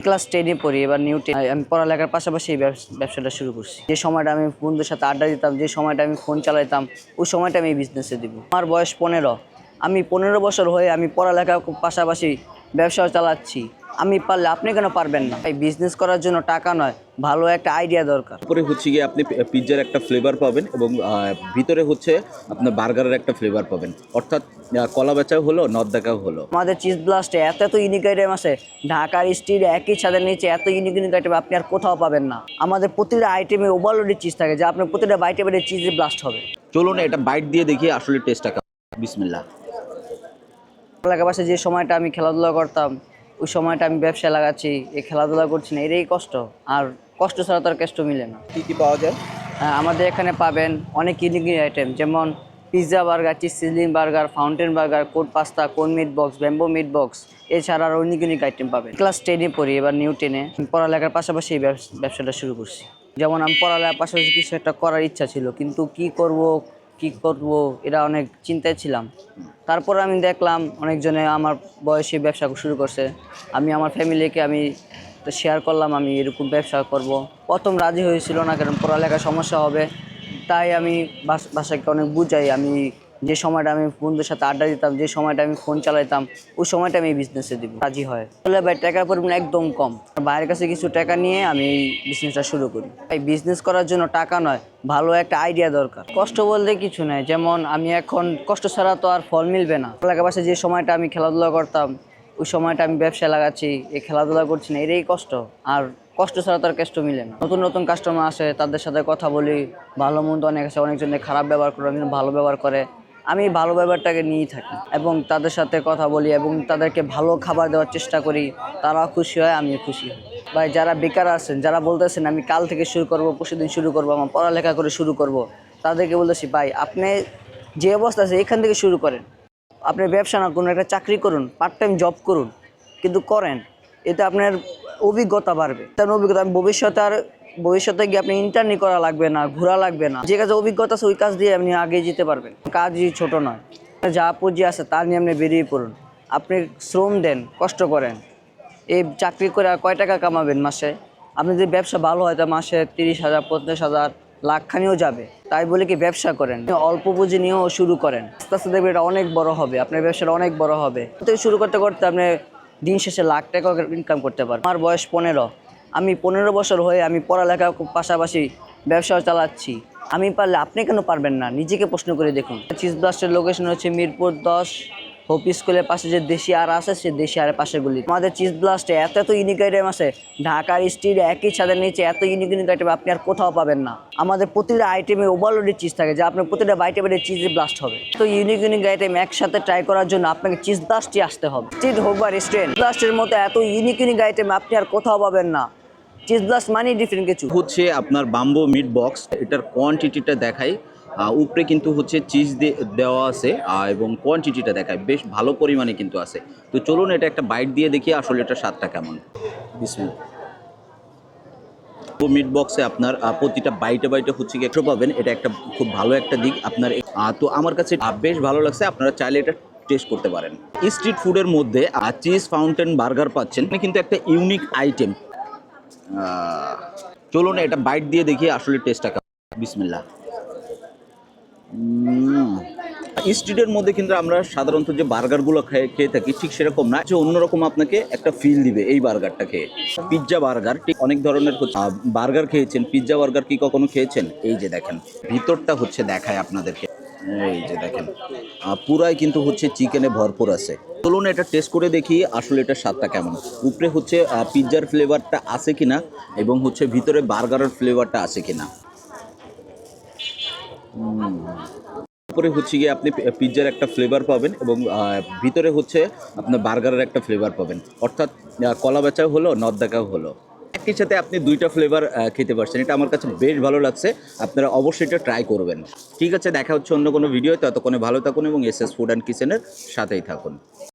Class টেনে পড়ি, এবার নিউ টেন আমি পড়ালেখার পাশাপাশি এই ব্যবস- ব্যবসাটা শুরু করছি। যে সময়টা আমি বন্ধুর সাথে আড্ডা দিতাম, যে সময়টা আমি ফোন চালাইতাম, ওই সময়টা আমি বিজনেসে দিব। আমার বয়স পনেরো। আমি পনেরো বছর হয়ে আমি পড়ালেখার পাশাপাশি ব্যবসাও চালাচ্ছি। আমি পারলে আপনি কেন পারবেন না? এই বিজনেস করার জন্য টাকা নয়, ভালো একটা আইডিয়া দরকার। তারপরে হচ্ছে গিয়ে আপনি পিৎজার একটা ফ্লেভার পাবেন এবং ভিতরে হচ্ছে আপনার বার্গারের একটা ফ্লেভার পাবেন। অর্থাৎ কলা বেচাও হলো নদ দেখাও হলো। আমাদের চিজ ব্লাস্টে এত এত ইউনিক আইটেম আছে ঢাকার স্টিল একই ছাদের নিচে এত ইউনিক ইউনিক আইটেম আপনি আর কোথাও পাবেন না। আমাদের প্রতিটা আইটেমে ওভারলোডেড চিজ থাকে যা আপনার প্রতিটা বাইটে বাইটে চিজ ব্লাস্ট হবে। চলুন এটা বাইট দিয়ে দেখি আসলে টেস্টটা কেমন। বিসমিল্লা এলাকা পাশে যে সময়টা আমি খেলাধুলা করতাম ওই সময়টা আমি ব্যবসায় লাগাচ্ছি এই খেলাধুলা করছি না এটাই কষ্ট। আর কষ্ট ছাড়া তো আর কষ্ট মিলে না। কী কী পাওয়া যায়? হ্যাঁ, আমাদের এখানে পাবেন অনেক ইউনিক আইটেম যেমন pizza burger cheese sizzling burger fountain burger code pasta কোন meat box bamboo meat box এছাড়া আরও অনেক ইউনিক আইটেম পাবেন। ক্লাস টেনে পড়ি, এবার নিউ টেনে পড়ালেখার পাশাপাশি এই ব্যবস- ব্যবসাটা শুরু করছি। যেমন আমি পড়ালেখার পাশাপাশি কিছু একটা করার ইচ্ছা ছিল, কিন্তু কি করব কি করব, এটা অনেক চিন্তায় ছিলাম। তারপর আমি দেখলাম অনেকজনে আমার বয়সে ব্যবসা শুরু করছে। আমি আমার ফ্যামিলিকে আমি তো শেয়ার করলাম, আমি এরকম ব্যবসা করব। প্রথম রাজি হয়েছিল না, কারণ পড়ালেখার সমস্যা হবে। তাই আমি বাস- বাসাকে অনেক বুঝাই। আমি যে সময়টা আমি বন্ধুদের সাথে আড্ডা দিতাম, যে সময়টা আমি ফোন চালাইতাম, ওই সময়টা আমি বিজনেসে দিব। রাজি হয়। তাহলে ভাই, টাকার পরিমাণ একদম কম। বাইরের কাছে কিছু টাকা নিয়ে আমি বিজনেসটা শুরু করি। এই বিজনেস করার জন্য টাকা নয়, ভালো একটা আইডিয়া দরকার। কষ্ট বলতে কিছু নাই। যেমন আমি এখন, কষ্ট ছাড়া তো আর ফল মিলবে না। এলাকা পাশে যে সময়টা আমি খেলাধুলা করতাম ওই সময়টা আমি ব্যবসায় লাগাচ্ছি এই খেলাধুলা করছি না এটাই কষ্ট। আর কষ্ট ছাড়া তো আর কষ্ট মিলে না। নতুন নতুন কাস্টমার আসে, তাদের সাথে কথা বলি, ভালো মন্দ অনেক আছে, অনেকজনে খারাপ ব্যবহার করে, অনেকজন ভালো ব্যবহার করে। আমি ভালো ব্যবহারটাকে নিয়েই থাকি এবং তাদের সাথে কথা বলি এবং তাদেরকে ভালো খাবার দেওয়ার চেষ্টা করি, তারাও খুশি হয়, আমিও খুশি হই। ভাই, যারা বেকার আছেন, যারা বলতেছেন, আমি কাল থেকে শুরু করব, পরশুদিন শুরু করব, আমার পড়ালেখা করে শুরু করব। তাদেরকে বলতেছি, ভাই, আপনি যে অবস্থা আছে, এখান থেকে শুরু করেন। আপনি ব্যবসা না করুন, একটা চাকরি করুন পার্ট টাইম জব করুন, কিন্তু করেন, এতে আপনার অভিজ্ঞতা বাড়বে। তার অভিজ্ঞতা ভবিষ্যতে আর ভবিষ্যতে গিয়ে আপনি ইন্টারনি করা লাগবে না, ঘোরা লাগবে না। যে কাজে অভিজ্ঞতা আছে, ওই কাজ দিয়ে আপনি আগে যেতে পারবেন। কাজই ছোট নয়। যা পুঁজি আছে, তা নিয়ে আপনি বেরিয়ে পড়ুন। আপনি শ্রম দেন, কষ্ট করেন। এই চাকরি করে আর কয় টাকা কামাবেন মাসে? আপনি যদি ব্যবসা ভালো হয়, তা মাসে তিরিশ হাজার, পঞ্চাশ হাজার লাখখানিও যাবে। তাই বলে কি ব্যবসা করেন? অল্প পুঁজি নিয়েও শুরু করেন। আস্তে আস্তে দেখবেন এটা অনেক বড় হবে, আপনার ব্যবসাটা অনেক বড় হবে। তো শুরু করতে করতে আপনি দিন শেষে লাখ টাকা ইনকাম করতে পারবেন। আমার বয়স পনেরো। আমি পনেরো বছর হয়ে আমি পড়ালেখার পাশাপাশি ব্যবসাও চালাচ্ছি। আমি পারলে আপনি কেন পারবেন না? নিজেকে প্রশ্ন করে দেখুন। চিজ ব্লাস্টের লোকেশন হচ্ছে মিরপুর দশ হোপ স্কুলের পাশে যে দেশি আর আছে সে দেশি আরের পাশে গুলি। আমাদের চিজ ব্লাস্টে এত এত ইউনিক আইটেম আছে। ঢাকার স্টিল একই ছাদের নিচে এত ইউনিক ইউনিক আইটেম আপনি আর কোথাও পাবেন না। আমাদের প্রতিটা আইটেমে ওভারলোডেড চিজ থাকে যা আপনার প্রতিটা বাইটে বাইটে চিজ ব্লাস্ট হবে। তো ইউনিক ইউনিক আইটেম একসাথে ট্রাই করার জন্য আপনাকে চিজ ব্লাস্টই আসতে হবে। স্ট্রিট হোক বা রেস্টুরেন্ট ব্লাস্টের মতো এত ইউনিক ইউনিক আইটেম আপনি আর কোথাও পাবেন না। চিজ ব্লাস্ট মানেই ডিফারেন্ট কিছু। হচ্ছে আপনার বাম্বো মিট বক্স এটার কোয়ান্টিটিটা আহ, উপরে কিন্তু হচ্ছে চিজ দেওয়া আছে এবং কোয়ান্টিটিটা দেখায় বেশ ভালো পরিমাণে কিন্তু আছে। তো চলুন এটা একটা বাইট দিয়ে দেখি আসলে এটা স্বাদটা কেমন। তো মিট বক্সে আপনার প্রতিটা বাইটে বাইটে হচ্ছে কি একটু পাবেন এটা একটা খুব ভালো একটা দিক আপনার তো আমার কাছে বেশ ভালো লাগছে আপনারা চাইলে এটা টেস্ট করতে পারেন। স্ট্রিট ফুডের মধ্যে চিজ ফাউন্টেন বার্গার পাচ্ছেন কিন্তু একটা ইউনিক আইটেম চলুন এটা বাইট দিয়ে দেখি আসলে টেস্টটা কেমন। বিসমিল্লাহ। স্ট্রিটের মধ্যে কিন্তু আমরা সাধারণত যে বার্গারগুলো খেয়ে খেয়ে থাকি, ঠিক সেরকম না। যে অন্যরকম আপনাকে একটা ফিল দিবে এই বার্গারটা খেয়ে। পিৎজা বার্গার, ঠিক অনেক ধরনের বার্গার খেয়েছেন পিৎজা বার্গার কি কখনো খেয়েছেন? এই যে দেখেন, ভিতরটা হচ্ছে দেখায় আপনাদেরকে। এই যে দেখেন পুরাই কিন্তু হচ্ছে চিকেনে ভরপুর আছে। চলুন এটা টেস্ট করে দেখি আসলে এটা স্বাদটা কেমন। উপরে হচ্ছে পিৎজার ফ্লেভারটা আছে কিনা এবং হচ্ছে ভিতরে বার্গারের ফ্লেভারটা আছে কিনা। উপরে হচ্ছে গিয়ে আপনি পিৎজার একটা ফ্লেভার পাবেন এবং ভিতরে হচ্ছে আপনার বার্গারের একটা ফ্লেভার পাবেন। অর্থাৎ কলা বেচাও হলো দেখাও হলো। একই সাথে আপনি দুইটা ফ্লেভার খেতে পারছেন। এটা আমার কাছে বেশ ভালো লাগছে। আপনারা অবশ্যই এটা ট্রাই করবেন। ঠিক আছে, দেখা হচ্ছে অন্য কোনো ভিডিও ততক্ষণে ভালো থাকুন এবং এস এস ফুড অ্যান্ড কিচেনের সাথেই থাকুন।